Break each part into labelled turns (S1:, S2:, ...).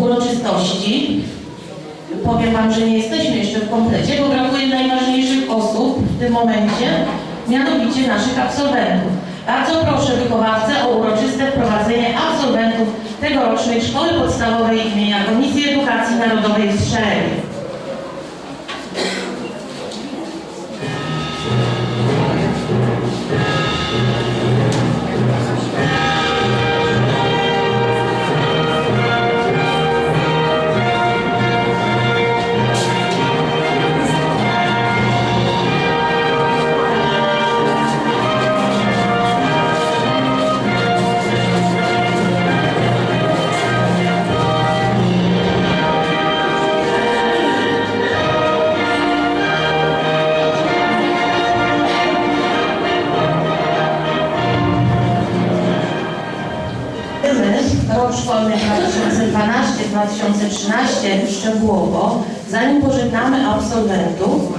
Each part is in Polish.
S1: uroczystości, powiem Wam, że nie jesteśmy jeszcze w komplecie, bo brakuje najważniejszych osób w tym momencie, mianowicie naszych absolwentów. Bardzo proszę wychowawcę o uroczyste wprowadzenie absolwentów tegorocznej Szkoły Podstawowej imienia Komisji Edukacji Narodowej w Strzelewie. Rok szkolny 2012-2013 szczegółowo, zanim pożegnamy absolwentów,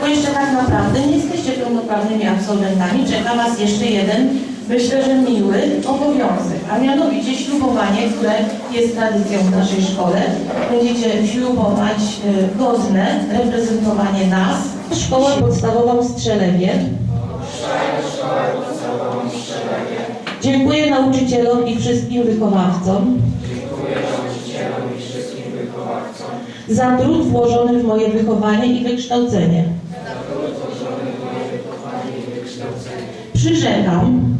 S1: bo jeszcze tak naprawdę nie jesteście pełnoprawnymi absolwentami, czeka Was jeszcze jeden, myślę, że miły obowiązek, a mianowicie ślubowanie, które jest tradycją w naszej szkole. Będziecie ślubować y, godne reprezentowanie nas, Szkoła Podstawową w Strzelewie. Dziękuję nauczycielom i wszystkim wychowawcom. Za trud włożony w moje wychowanie i wykształcenie. Przyrzekam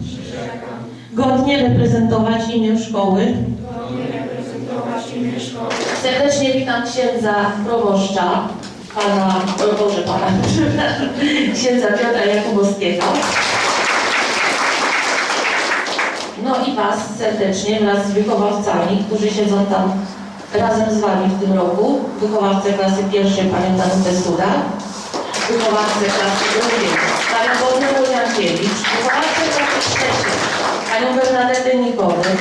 S1: godnie reprezentować imię szkoły. Serdecznie witam księdza proboszcza, pana, o Boże, pana, księdza Piotra Jakubowskiego. No i Was serdecznie wraz z wychowawcami, którzy siedzą tam razem z Wami w tym roku. Wychowawcę klasy pierwszej Panią Danutę Suda, wychowawcę klasy drugiej Panią Bożę Wojciechowicz, wychowawcę klasy trzeciej Panią Bernadetę Nikodem,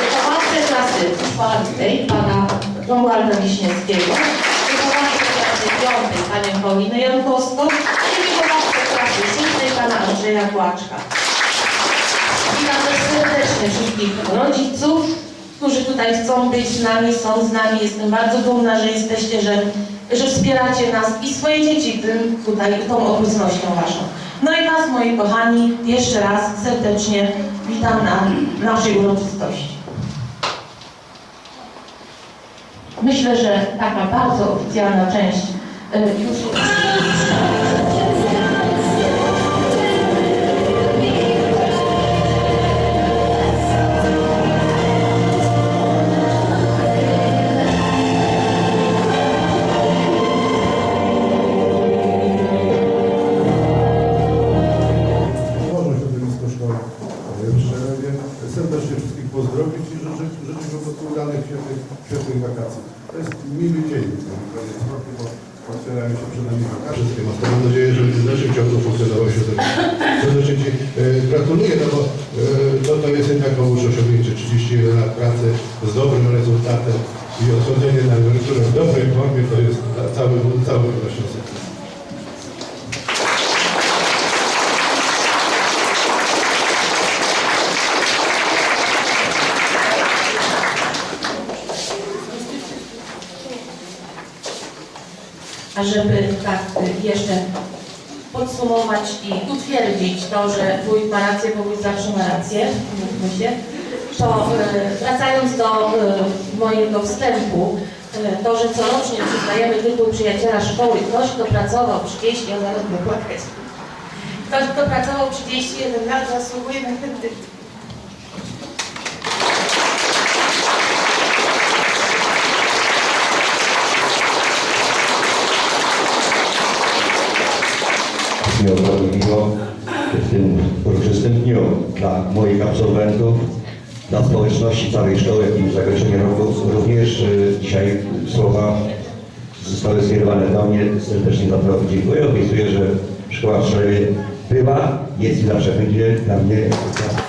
S1: wychowawcę klasy czwartej Pana Romualda Wiśniewskiego, wychowawcę klasy piątej Panią Paulinę Jankowską. I wychowawcę klasy szóstej Pana Andrzeja Kłaczka. Witam serdecznie wszystkich rodziców, którzy tutaj chcą być z nami, są z nami. Jestem bardzo dumna, że jesteście, że, że wspieracie nas i swoje dzieci tym tutaj, tą obecnością waszą. No i Was, moi kochani, jeszcze raz serdecznie witam na naszej uroczystości. Myślę, że taka bardzo oficjalna część y, już jest. A żeby tak y, jeszcze podsumować i utwierdzić to, że wójt ma rację, bo wójt zawsze ma rację, to y, wracając do y, mojego wstępu, to, że corocznie przyznajemy tytuł przyjaciela szkoły, ktoś, kto pracował 30, ja zaraz będę płakać, ktoś, kto pracował 31 lat, zasługuje na ten tytuł.
S2: Bardzo miło w tym uroczystym dniu dla moich absolwentów, dla społeczności całej szkoły, jakim zakończenie roku. Również e, dzisiaj słowa zostały skierowane do mnie. Serdecznie za to dziękuję. Obiecuję, że szkoła w Szalewie była, jest i zawsze będzie dla mnie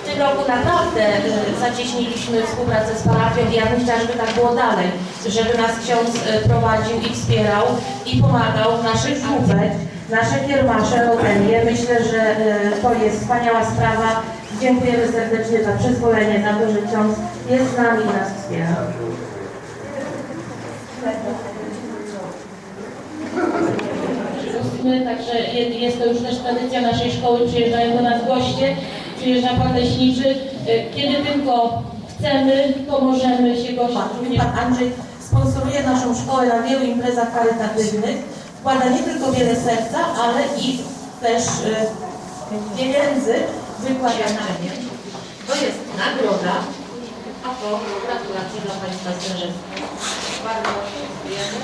S1: W tym roku naprawdę y, zacieśniliśmy współpracę z parafią i ja bym chciała, żeby tak było dalej. żeby nas ksiądz e, prowadził i wspierał i pomagał w naszych grupach, nasze kiermasze, roterie. Myślę, że e, to jest wspaniała sprawa. Dziękujemy serdecznie za przyzwolenie, za to, że ksiądz jest z nami i nas wspiera.
S3: Także je- jest to już też tradycja naszej szkoły, przyjeżdżają do nas goście, przyjeżdża Pan Leśniczy. E, Kiedy tylko chcemy, to możemy się gościć.
S1: Pan Andrzej sponsoruje naszą szkołę na wielu imprezach charytatywnych. Wkłada nie tylko wiele serca, ale i też pieniędzy wykłada na nie. To jest nagroda, a to gratulacje dla Państwa Strzeżecka. Bardzo dziękujemy.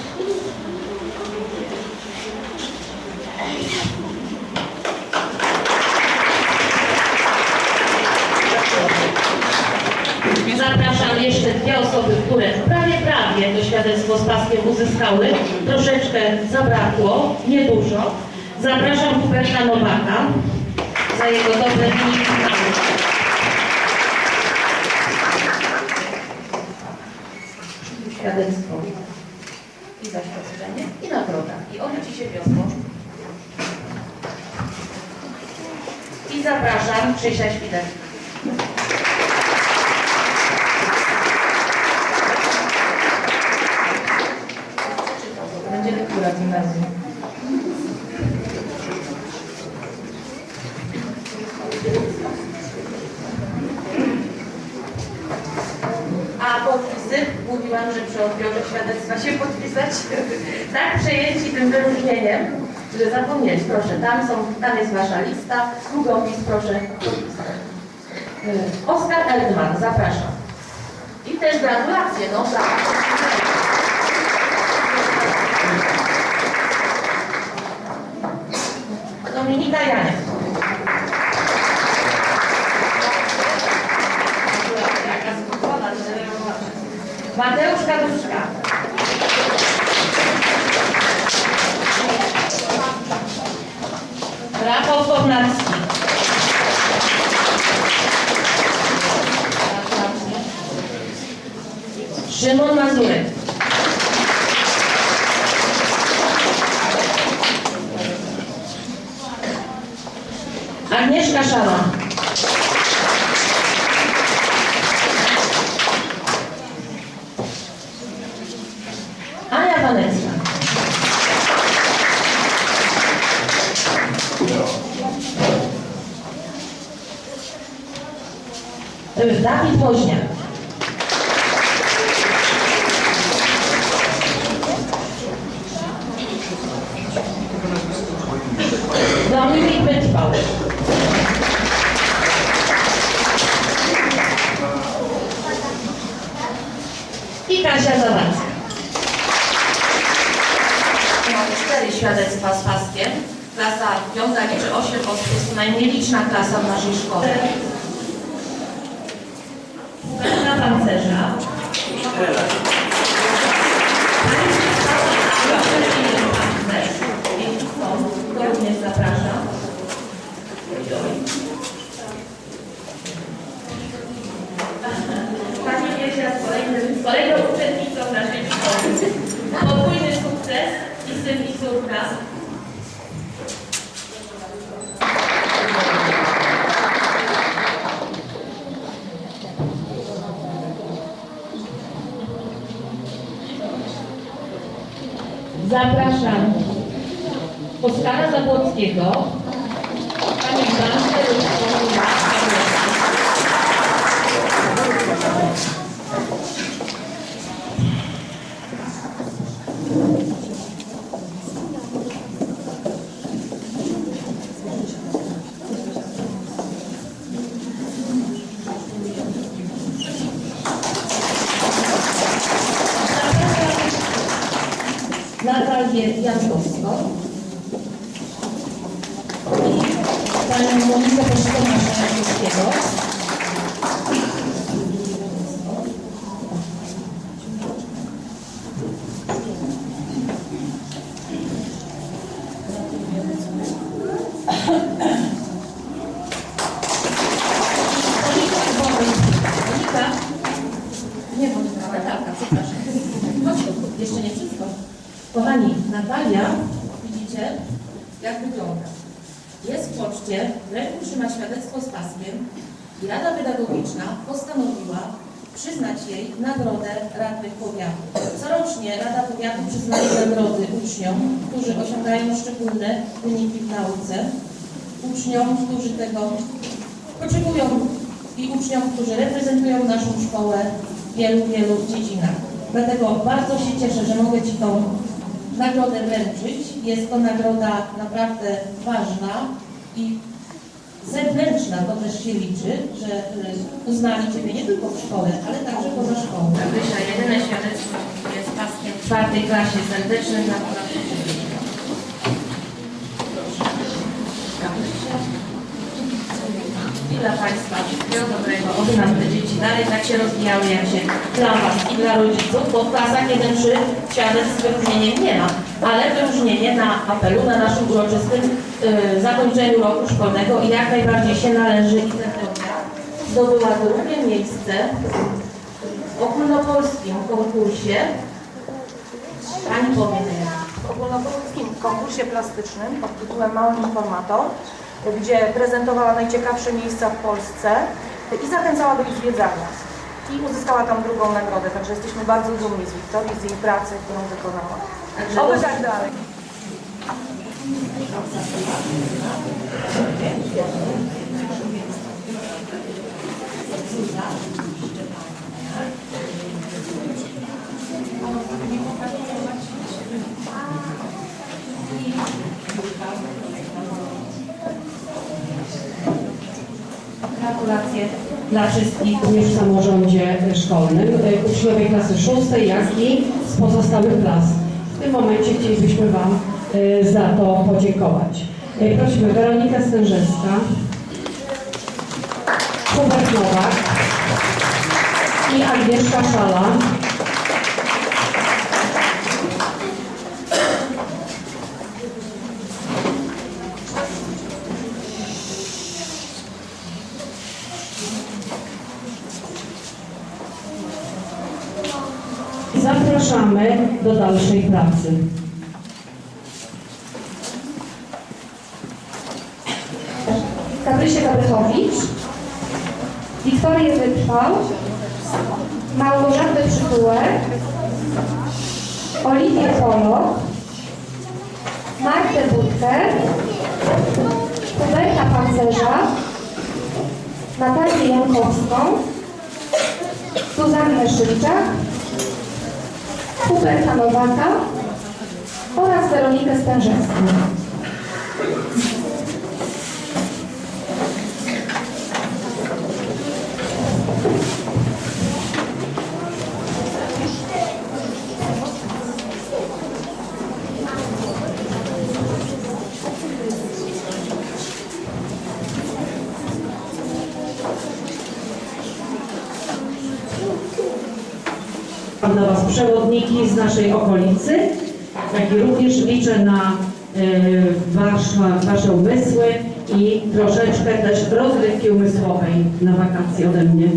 S1: Zapraszam jeszcze dwie osoby, które prawie, prawie to świadectwo z paskiem uzyskały. Troszeczkę zabrakło, niedużo. Zapraszam Huberta Nowaka za jego dobre wyniki nauki. Świadectwo i zaświadczenie i nagroda. I one Ci się wiosną. I zapraszam Krzysia Świder. Będzie lektura w gimnazjum. A podpisy? Mówiłam, że przy odbiorze świadectwa się podpisać. tak przejęci tym wyróżnieniem, że zapomnieć. Proszę, tam, są, tam jest Wasza lista. Długopis, proszę. Y, Oskar Eldman, zapraszam. I też gratulacje, no tak. Dominika Janek. Agnieszka Szala. Ania Wanecka. Dawid Woźniak. Dominik Wytrwał. I Kasia Zawadzka. Mamy cztery świadectwa z paskiem. Klasa piąta liczy 8 osób, jest to najmniej liczna klasa w naszej szkole. Klasa pancerza. To również zapraszam. Pani Wiesia z kolejnym, z kolejną uczennicą naszej szkoły. Podwójny sukces i syn i córka. Zapraszam Oskara Zabłockiego, Pani Blankę Ruszką Natalię Jankowską i panią Monikę Pocztową-Jankowskiego. Monika? Monika? Nie, Monika, Natalka, przepraszam. Chodź widzicie, jak wygląda. Jest w poczcie, w ręku trzyma świadectwo z paskiem i Rada Pedagogiczna postanowiła przyznać jej nagrodę radnych powiatu. Corocznie Rada Powiatu przyznaje nagrody uczniom, którzy osiągają szczególne wyniki w nauce, uczniom, którzy tego potrzebują i uczniom, którzy reprezentują naszą szkołę w wielu, wielu dziedzinach. Dlatego bardzo się cieszę, że mogę Ci tą nagrodę wręczyć. Jest to nagroda naprawdę ważna i zewnętrzna, to też się liczy, że y, uznali Ciebie nie tylko w szkole, ale także poza szkołą. Wysia, jedyne świadectwo jest paskiem w czwartej klasie serdecznym na i dla Państwa wszystkiego dobrego, oby nam te dzieci dalej tak się rozwijały, jak się dla Was i dla rodziców, bo w klasach 1-3 świadectw wyróżnieniem nie ma, ale wyróżnienie na apelu, na naszym uroczystym y, zakończeniu roku szkolnego i jak najbardziej się należy i Zefronia zdobyła drugie miejsce w ogólnopolskim konkursie. Pani powie.
S4: W ogólnopolskim konkursie plastycznym pod tytułem Mały Informator, gdzie prezentowała najciekawsze miejsca w Polsce i zachęcała do ich zwiedzania. I uzyskała tam drugą nagrodę, także jesteśmy bardzo dumni z Wiktorii, z jej pracy, którą wykonała. Oby tak dalej.
S5: Gratulacje dla wszystkich również w samorządzie szkolnym, uczniowie klasy szóstej, jak i z pozostałych klas. W tym momencie chcielibyśmy Wam y, za to podziękować. Y, Prosimy Weronikę Stężewska, Hubert Nowak i Agnieszka Szala. Zapraszamy do dalszej pracy.
S6: Gabrysia Gabrychowicz, Wiktorię Wytrwał, Małgorzatę Przytułek, Oliwię Polok, Martę Budkę, Huberta Pancerza, Natalię Jankowską, Zuzannę Szylczak, Huberta Nowaka oraz Weronikę Stężewską.
S5: Mam dla Was przewodniki z naszej okolicy, jak i również liczę na y, wasza, Wasze umysły i troszeczkę też rozrywki umysłowej na wakacje ode mnie.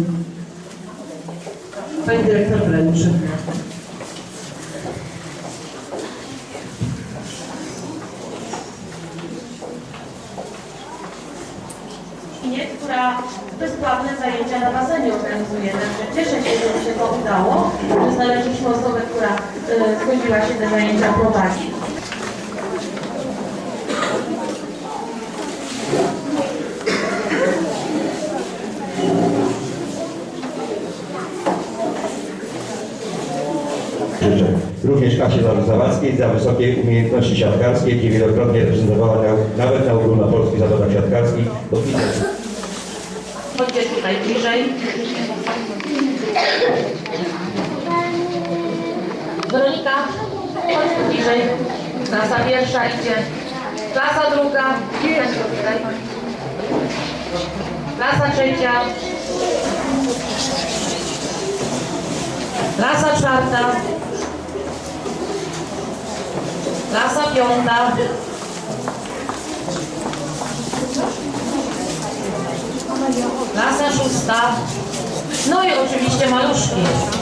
S5: Pani dyrektor wręczy.
S1: Gminie, która bezpłatne zajęcia na basenie organizuje. Także cieszę się, że mi się to udało, że znaleźliśmy osobę, która e, zgodziła się te zajęcia prowadzić.
S2: Życzę. Również Kasie Zawadzkiej za wysokie umiejętności siatkarskie, gdzie wielokrotnie reprezentowała na, nawet na ogólnopolskich zawodach siatkarskich.
S1: Chodźcie tutaj bliżej. Weronika, bliżej. Klasa pierwsza idzie. Klasa druga. Klasa trzecia. Klasa czwarta. Klasa piąta. Klasa szósta. No i oczywiście maluszki.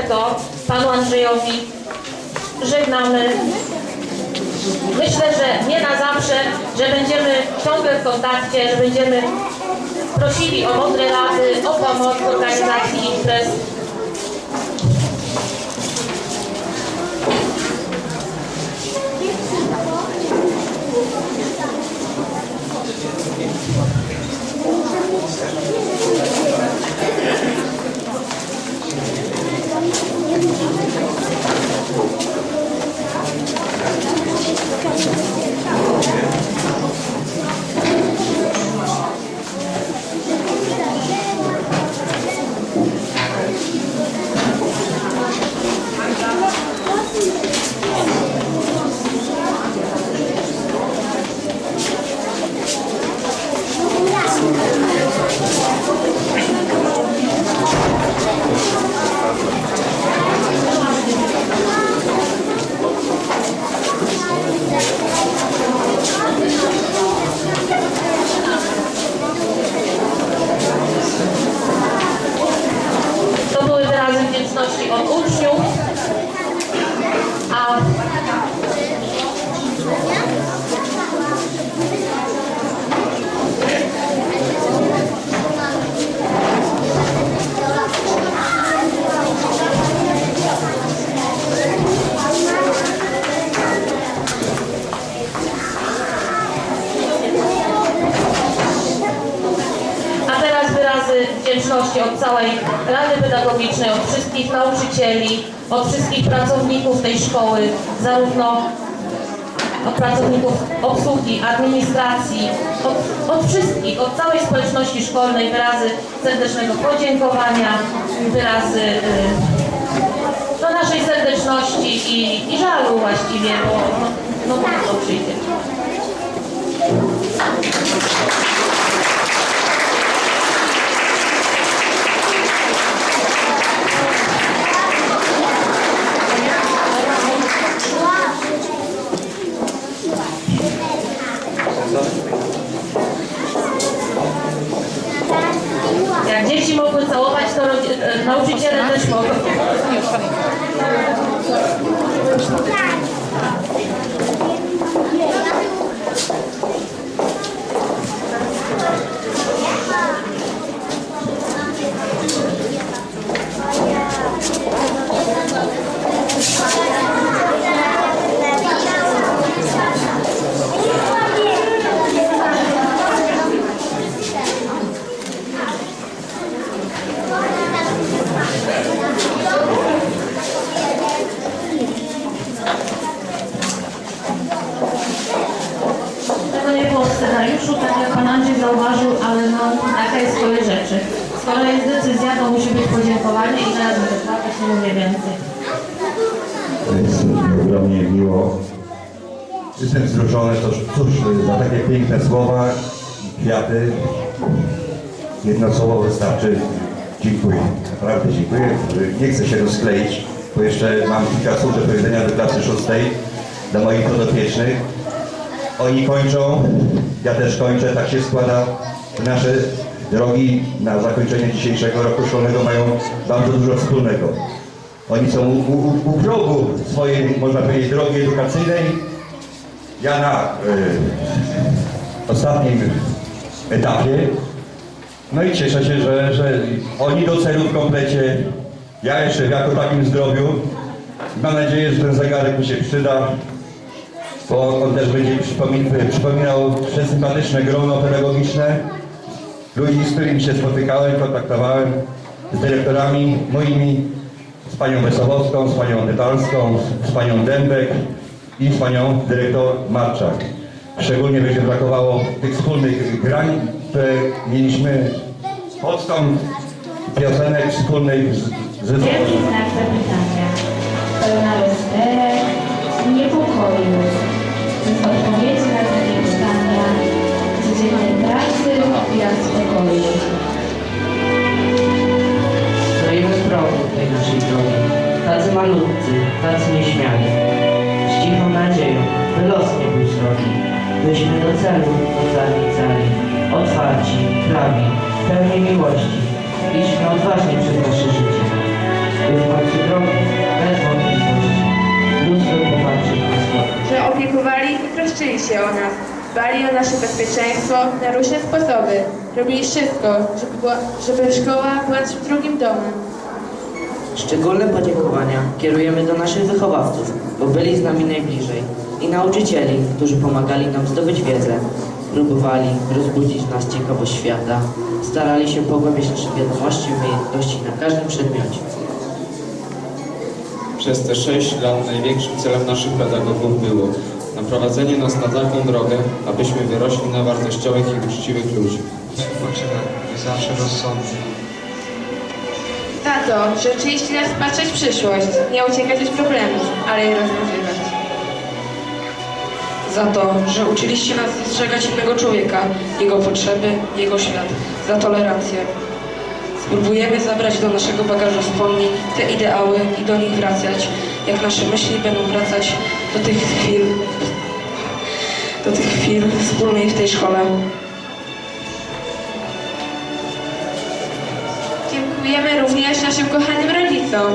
S1: Dobrego panu Andrzejowi. Żegnamy. Myślę, że nie na zawsze, że będziemy ciągle w kontakcie, że będziemy prosili o mądre rady, o pomoc w organizacji imprez. To były wyrazy wdzięczności od uczniów. A A teraz wyrazy wdzięczności od całej Rady Pedagogicznej, od wszystkich nauczycieli, od wszystkich pracowników tej szkoły, zarówno od pracowników obsługi, administracji, od, od wszystkich, od całej społeczności szkolnej wyrazy serdecznego podziękowania, wyrazy y, no, naszej serdeczności i, i żalu właściwie, bo no, no to przyjdzie. Jak dzieci mogły całować, to e, nauczyciele też mogą. Tego nie było w scenariuszu, tak jak Pan Andrzej zauważył, ale no taka jest kolej rzeczy. Skoro jest decyzja, to musi być podziękowanie i teraz będę płakać, nie mówię więcej.
S2: To jest mi ogromnie miło. Jestem wzruszony, to cóż, za takie piękne słowa i kwiaty jedno słowo wystarczy. Dziękuję, naprawdę dziękuję. Nie chcę się rozkleić, bo jeszcze mam kilka słów do powiedzenia do klasy szóstej, dla moich podopiecznych. Oni kończą, ja też kończę, tak się składa, nasze drogi na zakończenie dzisiejszego roku szkolnego mają bardzo dużo wspólnego. Oni są u, u, u progu swojej, można powiedzieć, drogi edukacyjnej. Ja na y, ostatnim etapie. No i cieszę się, że, że oni do celu w komplecie. Ja jeszcze w jako takim zdrowiu. Mam nadzieję, że ten zegarek mi się przyda, bo on też będzie przypomin- przypominał przesympatyczne grono pedagogiczne ludzi, z którymi się spotykałem, kontaktowałem, z dyrektorami moimi, z panią Wesołowską, z panią Detalską, z panią Dębek i z panią dyrektor Marczak. Szczególnie będzie brakowało tych wspólnych grań, które mieliśmy podstąd piosenek wspólnych z, ze
S7: Wielki znak zapytania, pełna rozterek niepokoju. Bez odpowiedzi na takie pytania, codziennej pracy oraz spokoju.
S8: Stoimy w progu tej naszej drogi, tacy malutcy, tacy nieśmiali, z cichą nadzieją, by los nie był srogi, byśmy do
S9: celu oddani cali, otwarci, prawi, pełni miłości. Idźmy odważnie przez nasze życie, by w końcu drogi, bez wątpliwości, lustro popatrzy na
S10: że opiekowali i troszczyli się o nas, dbali o nasze bezpieczeństwo na różne sposoby. Robili wszystko, żeby, była, żeby szkoła była naszym drugim domem.
S9: Szczególne podziękowania kierujemy do naszych wychowawców, bo byli z nami najbliżej i nauczycieli, którzy pomagali nam zdobyć wiedzę, próbowali rozbudzić w nas ciekawość świata, starali się pogłębiać nasze wiadomości i umiejętności na każdym przedmiocie.
S11: Przez te sześć lat największym celem naszych pedagogów było naprowadzenie nas na taką drogę, abyśmy wyrośli na wartościowych i uczciwych ludzi.
S12: Zobaczymy, zawsze rozsądnie.
S10: Tato, że uczyliście nas patrzeć w przyszłość, nie uciekać od problemów, ale je rozwiązywać.
S13: Za to, że uczyliście nas dostrzegać innego człowieka, jego potrzeby, jego świat, za tolerancję. Spróbujemy zabrać do naszego bagażu wspomnień te ideały i do nich wracać, jak nasze myśli będą wracać do tych chwil, do tych chwil wspólnej w tej szkole.
S10: Dziękujemy również naszym kochanym rodzicom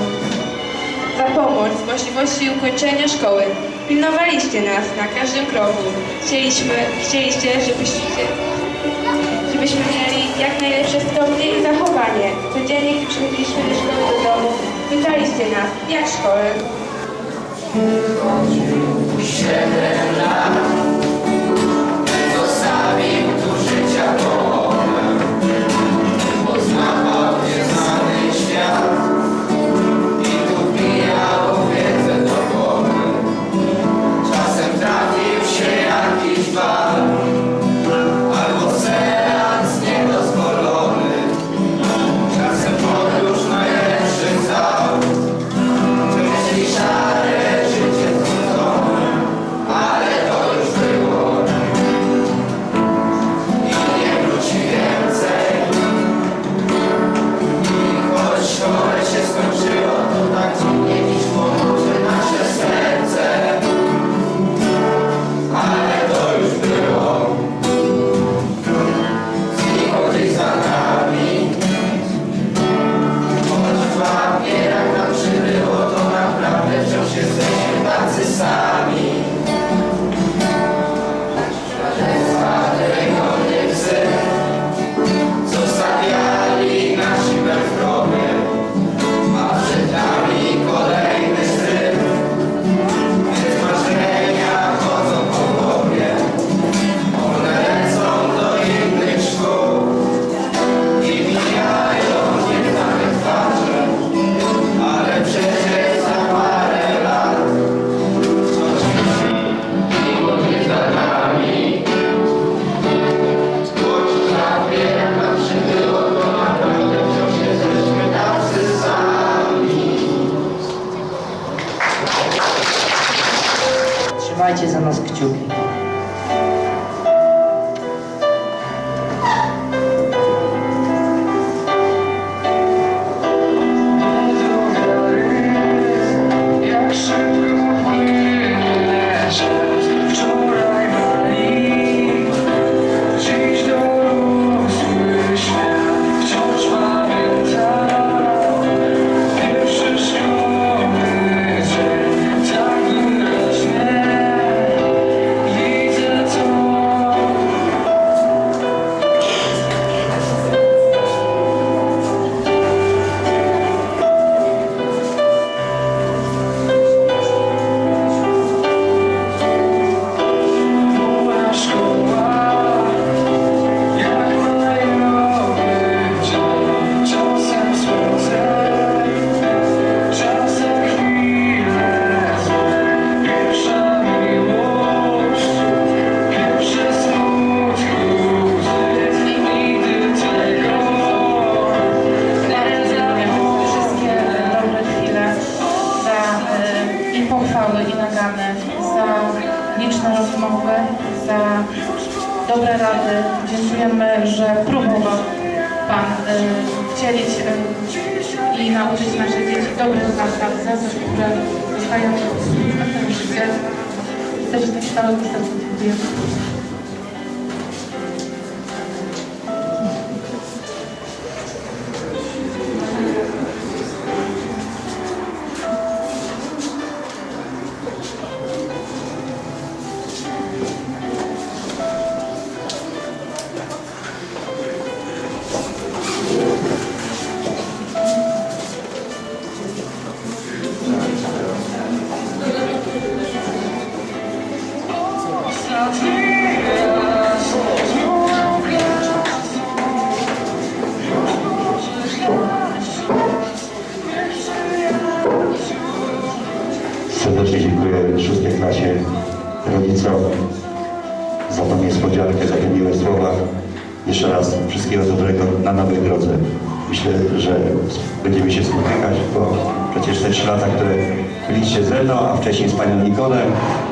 S10: za pomoc w możliwości ukończenia szkoły. Pilnowaliście nas na każdym kroku. Chcieliśmy, chcieliście, żebyście, żebyśmy mieli jak najlepsze stopnie i zachowanie. Codziennie, gdy przychodziliśmy do szkoły do domu, pytaliście nas, jak szkoły.
S9: Trzymajcie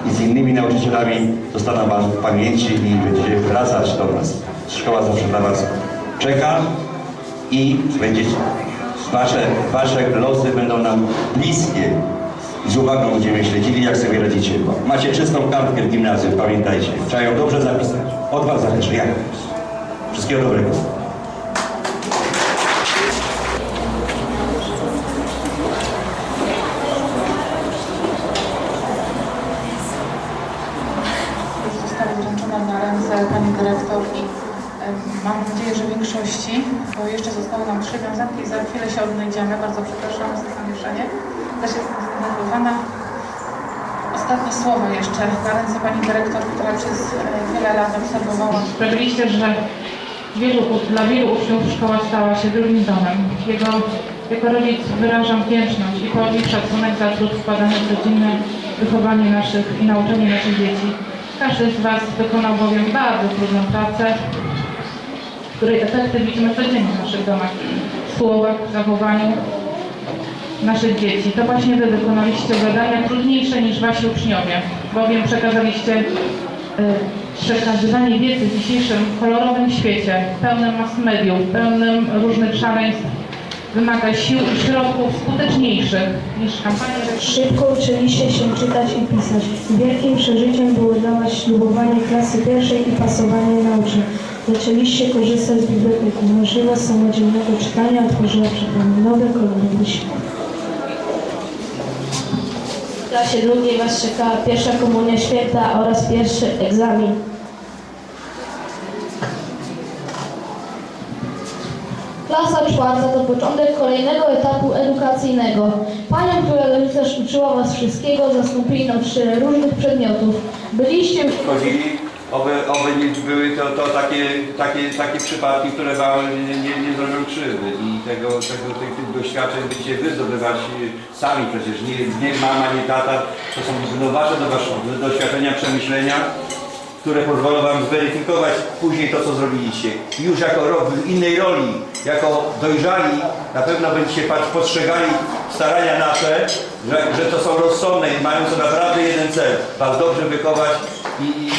S4: i
S2: z innymi nauczycielami zostaną wam w pamięci i będziecie wracać do nas. Szkoła zawsze dla was czeka i będziecie, wasze, wasze losy będą nam bliskie. Z uwagą będziemy śledzili, jak sobie radzicie. Macie czystą kartkę w gimnazjum, pamiętajcie. Trzeba ją dobrze zapisać. Od was zależy. Jak? Wszystkiego dobrego.
S14: już zostały wręczone na ręce Pani Dyrektor i em, mam nadzieję, większości, bo jeszcze zostały nam trzy wiązanki i za chwilę się odnajdziemy. Bardzo przepraszam za zamieszanie. Też jestem zdenerwowana. Ostatnie słowo jeszcze na ręce Pani Dyrektor, która przez e, wiele lat obserwowała.
S15: Sprawiliście, że wielu, dla wielu uczniów szkoła stała się drugim domem. Jego, jako rodzic wyrażam wdzięczność i pełni szacunek za trud wkładany w rodzinne wychowanie naszych i nauczanie naszych dzieci. Każdy z Was wykonał bowiem bardzo trudną pracę, której efekty widzimy codziennie w naszych domach, w słowach, w zachowaniu naszych dzieci. To właśnie Wy wykonaliście zadania trudniejsze niż Wasi uczniowie, bowiem przekazaliście y, przekazywanie wiedzy w dzisiejszym kolorowym świecie, pełnym mass mediów, pełnym różnych szaleństw, wymaga sił i środków skuteczniejszych niż kampanie
S16: Szybko uczyliście się czytać i pisać. Wielkim przeżyciem było dla Was ślubowanie klasy pierwszej i pasowanie nauczne. Zaczęliście korzystać z biblioteki. Możliwość samodzielnego czytania otworzyła przed Wami nowe kolorowe świat.
S17: W klasie drugiej Was czeka pierwsza komunia święta oraz pierwszy egzamin. Klasa czwarta to początek kolejnego etapu edukacyjnego. Panią, która też uczyła Was wszystkiego, zastąpili nauczyciele różnych przedmiotów. Byliście już
S18: chodzili, oby, oby nie były to, to takie, takie, takie przypadki, które wam nie, nie, nie zrobią krzywdy. I tego, tego, tych, tych doświadczeń będziecie wy zdobywać y, sami. Przecież, nie, nie mama, nie tata, to są wasze do doświadczenia, przemyślenia, które pozwolą wam zweryfikować później to, co zrobiliście. Już jako w innej roli, jako dojrzali, na pewno będziecie postrzegali starania nasze, że, że to są rozsądne i mają to naprawdę jeden cel, was dobrze wychować i, i